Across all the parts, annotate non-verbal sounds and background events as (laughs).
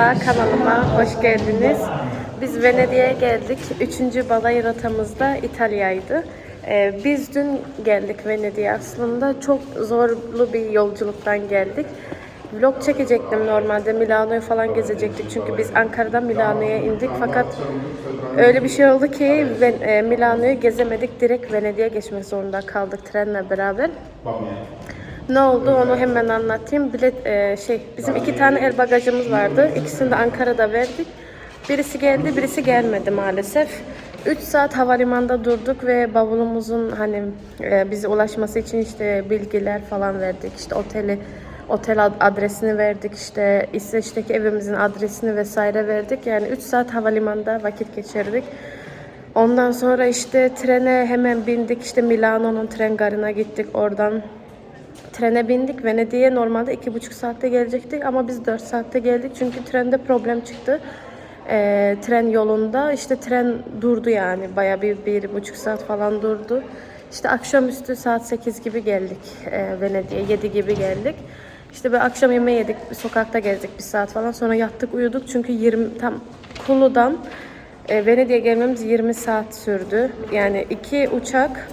Merhaba kanalıma hoş geldiniz. Biz Venedik'e geldik. Üçüncü balayı rotamızda İtalya'ydı. Ee, biz dün geldik Venedik'e aslında. Çok zorlu bir yolculuktan geldik. Vlog çekecektim normalde. Milano'yu falan gezecektik. Çünkü biz Ankara'dan Milano'ya indik. Fakat öyle bir şey oldu ki e, Milano'yu gezemedik. Direkt Venedik'e geçmek zorunda kaldık trenle beraber. Ne oldu onu hemen anlatayım. Bilet e, şey bizim iki tane el bagajımız vardı. İkisini de Ankara'da verdik. Birisi geldi, birisi gelmedi maalesef. 3 saat havalimanında durduk ve bavulumuzun hani e, bize ulaşması için işte bilgiler falan verdik. İşte oteli otel ad- adresini verdik. işte İsveç'teki evimizin adresini vesaire verdik. Yani 3 saat havalimanında vakit geçirdik. Ondan sonra işte trene hemen bindik. İşte Milano'nun tren garına gittik. Oradan Trene bindik. Venedik'e normalde iki buçuk saatte gelecektik ama biz 4 saatte geldik çünkü trende problem çıktı. Ee, tren yolunda işte tren durdu yani baya bir, bir buçuk saat falan durdu. İşte akşamüstü saat 8 gibi geldik e, Venedik'e 7 gibi geldik. İşte böyle akşam yemeği yedik sokakta gezdik bir saat falan sonra yattık uyuduk çünkü 20 tam Kulu'dan e, Venedik'e gelmemiz 20 saat sürdü. Yani iki uçak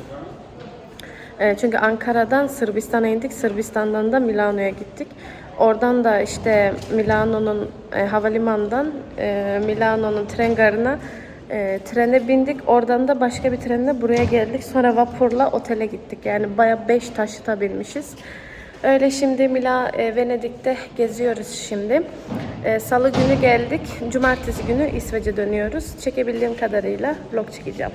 e, çünkü Ankara'dan Sırbistan'a indik. Sırbistan'dan da Milano'ya gittik. Oradan da işte Milano'nun e, havalimanından e, Milano'nun tren garına e, trene bindik. Oradan da başka bir trenle buraya geldik. Sonra vapurla otele gittik. Yani baya 5 taşıta binmişiz. Öyle şimdi Mila e, Venedik'te geziyoruz şimdi. E, Salı günü geldik. Cumartesi günü İsveç'e dönüyoruz. Çekebildiğim kadarıyla vlog çekeceğim.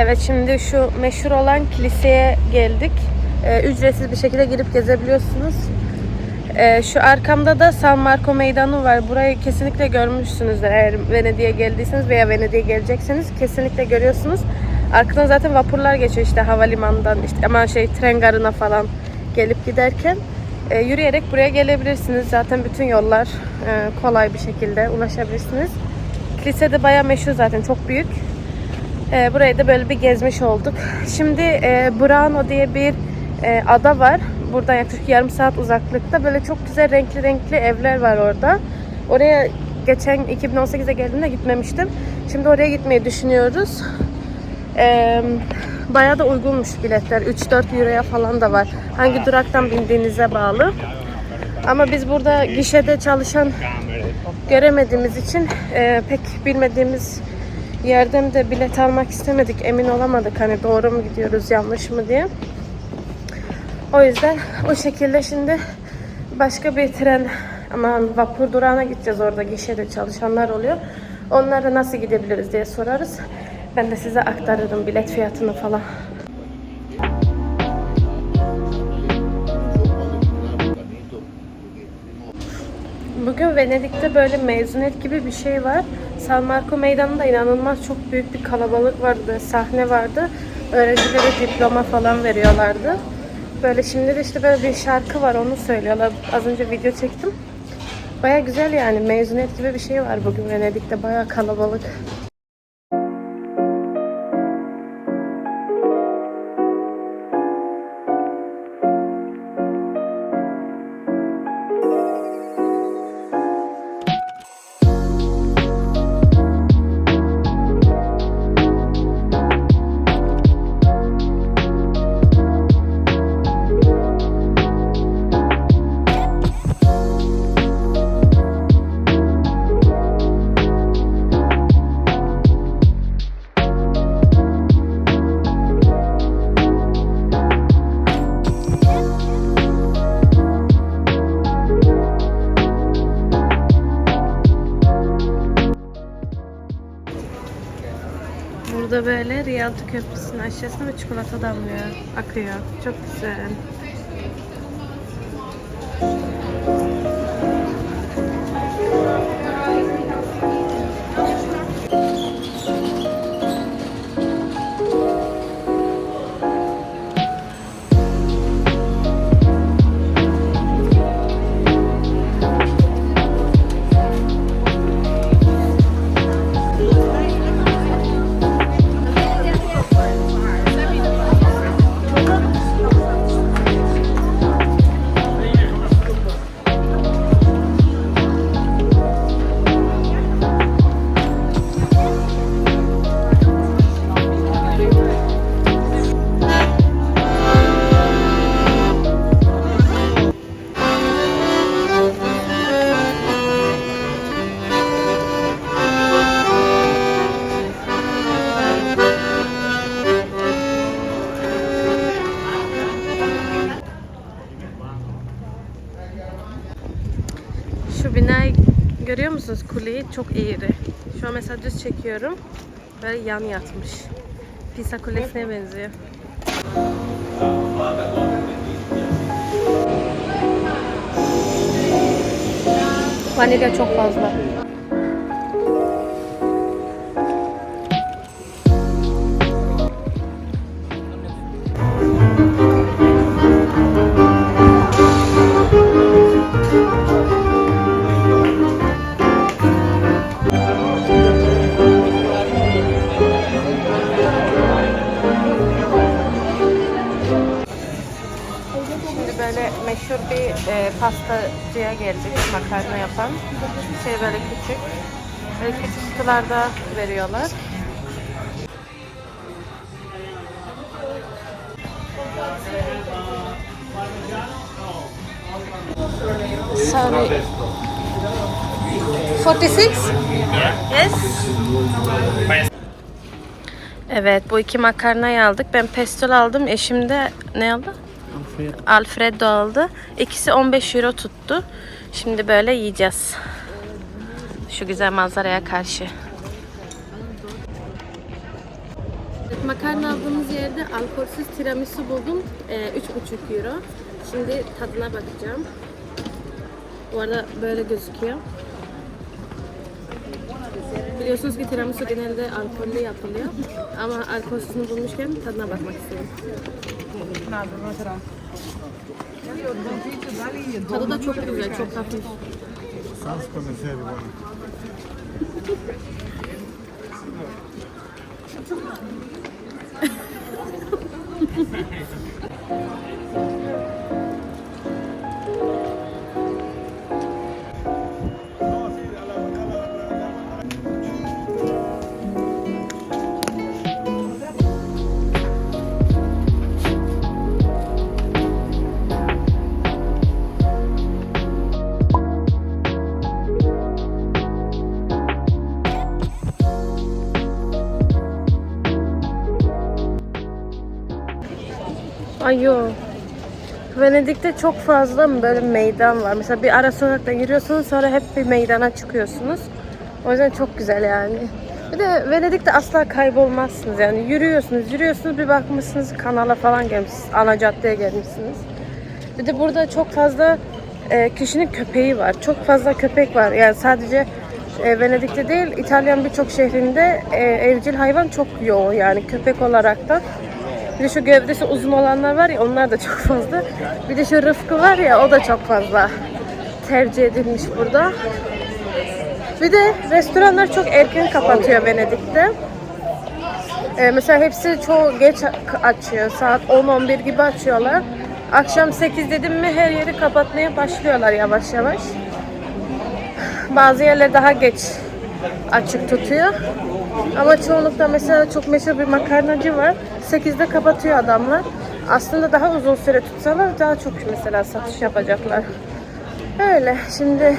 Evet şimdi şu meşhur olan kiliseye geldik. Ee, ücretsiz bir şekilde girip gezebiliyorsunuz. Ee, şu arkamda da San Marco Meydanı var. Burayı kesinlikle görmüşsünüzdür eğer Venedik'e geldiyseniz veya Venedik'e gelecekseniz kesinlikle görüyorsunuz. Arkadan zaten vapurlar geçiyor işte havalimanından işte ama şey tren garına falan gelip giderken e, yürüyerek buraya gelebilirsiniz. Zaten bütün yollar e, kolay bir şekilde ulaşabilirsiniz. Kilise de bayağı meşhur zaten çok büyük. E, burayı da böyle bir gezmiş olduk. Şimdi e, Burano diye bir e, ada var. Burada yaklaşık yarım saat uzaklıkta. Böyle çok güzel renkli renkli evler var orada. Oraya geçen 2018'de geldiğimde gitmemiştim. Şimdi oraya gitmeyi düşünüyoruz. E, bayağı da uygunmuş biletler. 3-4 euroya falan da var. Hangi duraktan bindiğinize bağlı. Ama biz burada gişede çalışan göremediğimiz için e, pek bilmediğimiz yerden de bilet almak istemedik. Emin olamadık hani doğru mu gidiyoruz yanlış mı diye. O yüzden o şekilde şimdi başka bir tren ama vapur durağına gideceğiz orada gişede çalışanlar oluyor. Onlara nasıl gidebiliriz diye sorarız. Ben de size aktarırım bilet fiyatını falan. Bugün Venedik'te böyle mezuniyet gibi bir şey var. San Marco Meydanı'nda inanılmaz çok büyük bir kalabalık vardı. Sahne vardı. Öğrencilere diploma falan veriyorlardı. Böyle şimdi de işte böyle bir şarkı var onu söylüyorlar. Az önce video çektim. Baya güzel yani mezuniyet gibi bir şey var bugün Venedik'te. Baya kalabalık. Rialto Köprüsü'nün aşağısına ve çikolata damlıyor, akıyor. Çok güzel. Musunuz kuleyi? Çok eğri. Şu an mesela düz çekiyorum. Böyle yan yatmış. Pisa kulesine benziyor. Vanilya çok fazla. Pastacıya geldik makarna yapan. Şey böyle küçük. Böyle küçük kutularda veriyorlar. Sorry. 46? Yes. Evet bu iki makarnayı aldık. Ben pestol aldım. Eşim de ne aldı? Alfredo aldı. İkisi 15 euro tuttu. Şimdi böyle yiyeceğiz. Şu güzel manzaraya karşı. Makarna aldığımız yerde alkolsüz tiramisu buldum. Ee, 3,5 euro. Şimdi tadına bakacağım. Bu arada böyle gözüküyor. Biliyorsunuz ki tiramisu genelde alkollü yapılıyor. Ama alkolsüzünü bulmuşken tadına bakmak istedim. Tadı da çok güzel, çok hafif. Sans conocer, bueno. Ay yo. Venedik'te çok fazla böyle meydan var. Mesela bir ara sokakta yürüyorsunuz sonra hep bir meydana çıkıyorsunuz. O yüzden çok güzel yani. Bir de Venedik'te asla kaybolmazsınız yani. Yürüyorsunuz, yürüyorsunuz bir bakmışsınız kanala falan gelmişsiniz. Ana caddeye gelmişsiniz. Bir de burada çok fazla e, kişinin köpeği var. Çok fazla köpek var. Yani sadece e, Venedik'te değil, İtalyan birçok şehrinde e, evcil hayvan çok yoğun yani köpek olarak da. Bir de şu gövdesi uzun olanlar var ya onlar da çok fazla. Bir de şu Rıfkı var ya o da çok fazla tercih edilmiş burada. Bir de restoranlar çok erken kapatıyor Venedik'te. Ee, mesela hepsi çoğu geç açıyor. Saat 10-11 gibi açıyorlar. Akşam 8 dedim mi her yeri kapatmaya başlıyorlar yavaş yavaş. Bazı yerler daha geç açık tutuyor. Ama çoğunlukla mesela çok meşhur bir makarnacı var. 8'de kapatıyor adamlar. Aslında daha uzun süre tutsalar daha çok mesela satış yapacaklar. Öyle. Şimdi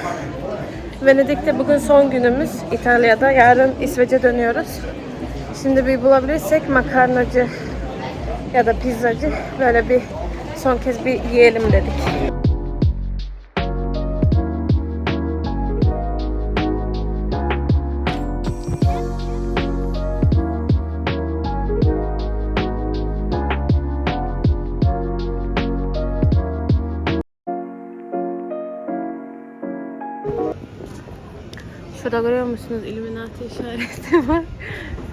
Venedik'te bugün son günümüz. İtalya'da. Yarın İsveç'e dönüyoruz. Şimdi bir bulabilirsek makarnacı ya da pizzacı böyle bir son kez bir yiyelim dedik. Görüyor musunuz? Illuminati işareti (laughs) var.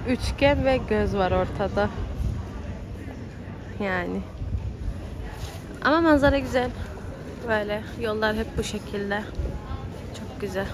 Üçgen ve göz var ortada. Yani. Ama manzara güzel. Böyle yollar hep bu şekilde. Çok güzel.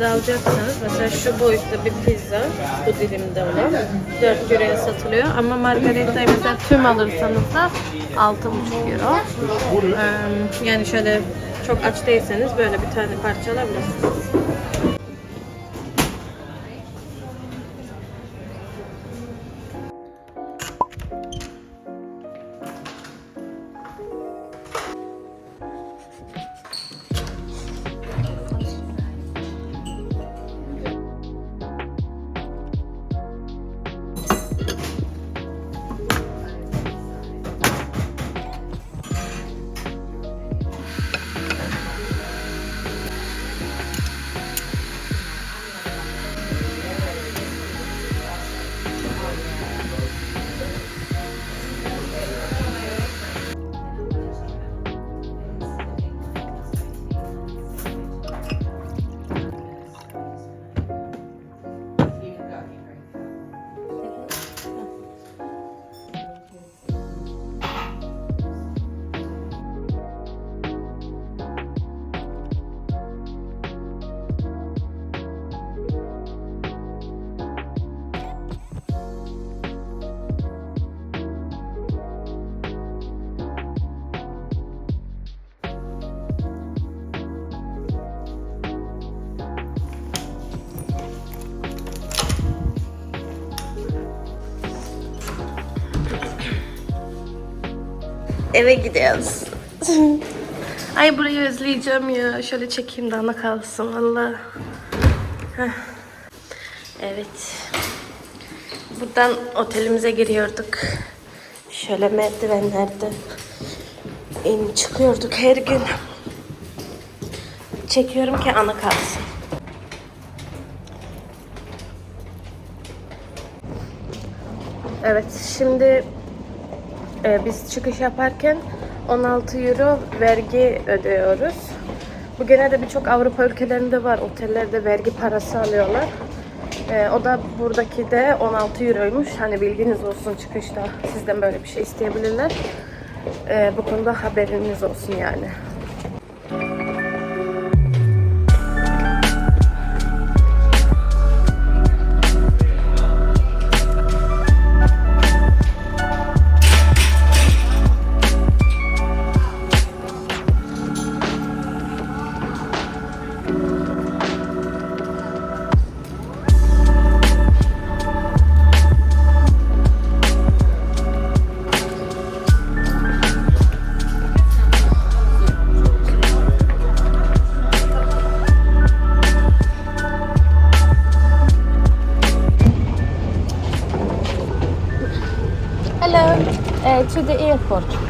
Pizza alacaksanız mesela şu boyutta bir pizza bu dilimde olan 4 euroya satılıyor ama margaritayı mesela tüm alırsanız da 6,5 euro. Yani şöyle çok aç değilseniz böyle bir tane parça alabilirsiniz. Eve gidiyoruz. Ay burayı özleyeceğim ya. Şöyle çekeyim de ana kalsın valla. Evet. Buradan otelimize giriyorduk. Şöyle merdivenlerde in çıkıyorduk her gün. Çekiyorum ki ana kalsın. Evet şimdi ee, biz çıkış yaparken 16 euro vergi ödüyoruz. Bu genelde birçok Avrupa ülkelerinde var. Otellerde vergi parası alıyorlar. Ee, o da buradaki de 16 euroymuş. Hani bilginiz olsun çıkışta sizden böyle bir şey isteyebilirler. Ee, bu konuda haberiniz olsun yani. сюди і.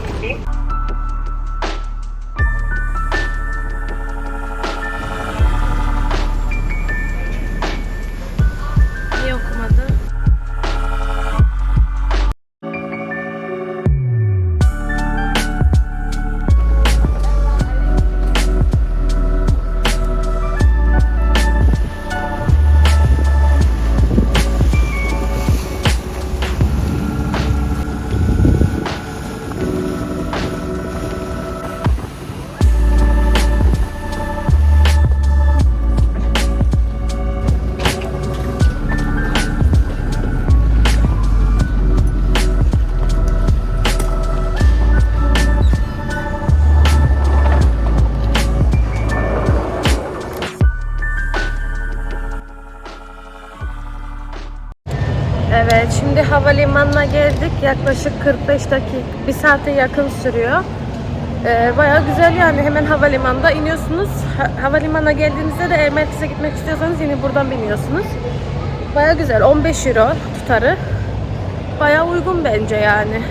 Şimdi havalimanına geldik. Yaklaşık 45 dakika, bir saate yakın sürüyor. Ee, bayağı güzel yani. Hemen havalimanında iniyorsunuz. Ha- havalimanına geldiğinizde de eğer merkeze gitmek istiyorsanız yine buradan biniyorsunuz. Bayağı güzel. 15 euro tutarı. Bayağı uygun bence yani.